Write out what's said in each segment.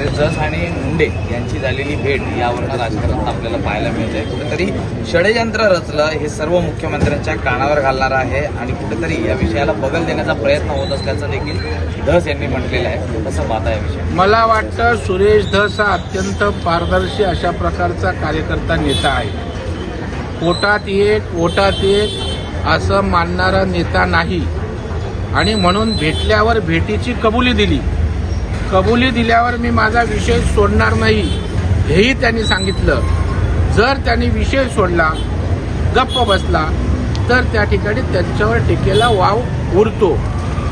म्हणजे जस आणि मुंडे यांची झालेली भेट यावरनं राजकारणात आपल्याला पाहायला मिळत आहे कुठेतरी षडयंत्र रचलं हे सर्व मुख्यमंत्र्यांच्या कानावर घालणार आहे आणि कुठेतरी या विषयाला बगल देण्याचा प्रयत्न होत असल्याचं देखील धस यांनी म्हटलेलं आहे. तसं पाहता या विषय मला वाटतं सुरेश धस हा अत्यंत पारदर्शी अशा प्रकारचा कार्यकर्ता नेता आहे. पोटात एक ओटात एक असं मानणारा नेता नाही. आणि म्हणून भेटल्यावर भेटीची कबुली दिली. कबुली दिल्यावर मी माझा विषय सोडणार नाही हेही त्यांनी सांगितलं. जर त्यांनी विषय सोडला गप्प बसला तर त्या ठिकाणी त्यांच्यावर टीकेला वाव उरतो.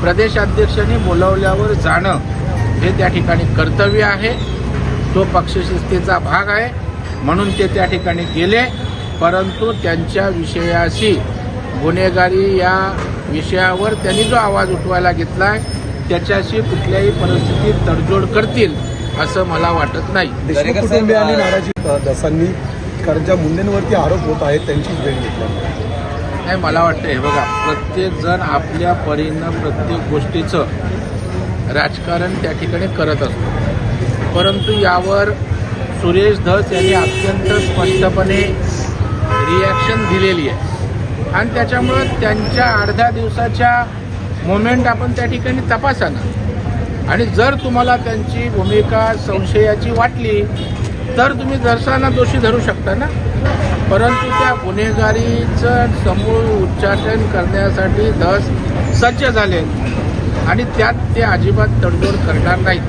प्रदेशाध्यक्षांनी बोलावल्यावर जाणं हे त्या ठिकाणी कर्तव्य आहे. तो पक्षशिस्तीचा भाग आहे. म्हणून ते त्या ठिकाणी गेले. परंतु त्यांच्या विषयाशी गुन्हेगारी या विषयावर त्यांनी जो आवाज उठवायला घेतला आहे त्याच्याशी कुठल्याही परिस्थितीत तडजोड करतील असं मला वाटत नाही. कुटुंबियांनी नाराजी दसांनी कारण ज्या मुंडेंवरती आरोप होत आहेत त्यांचीच भेट घेतली. नाही मला वाटतं हे बघा प्रत्येक जण आपल्या परीनं प्रत्येक गोष्टीचं राजकारण त्या ठिकाणी करत असतो. परंतु यावर सुरेश धस यांनी अत्यंत स्पष्टपणे रिॲक्शन दिलेली आहे. आणि त्याच्यामुळं त्यांच्या अर्ध्या दिवसाच्या मोमेंट आपण त्या ठिकाणी तपासा ना आणि जर तुम्हाला त्यांची भूमिका संशयाची वाटली तर तुम्ही दर्शना दोषी धरू शकता ना? परंतु त्या गुन्हेगारीचं समूळ उच्चाटन करण्यासाठी धस सज्ज झाले. आणि त्यात ते अजिबात तडजोड करणार नाहीत.